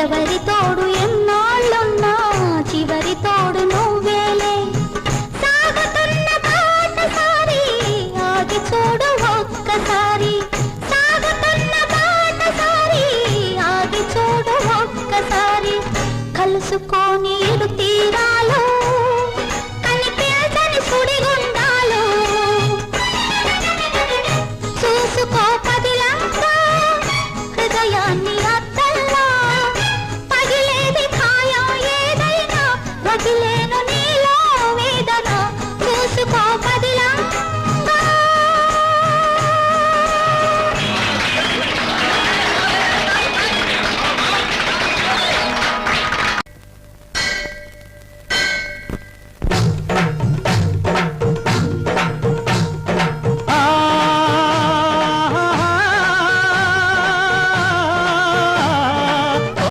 ఎవరి తోడు ఎన్నాళ్ళున్నా చివరి తోడు నువ్వేలే. సాగుతున్న బాటసారి ఆగి చూడు ఒక్కసారి. సాగుతున్న బాటసారి ఆగి చూడు ఒక్కసారి. కలుసుకొని ఇరు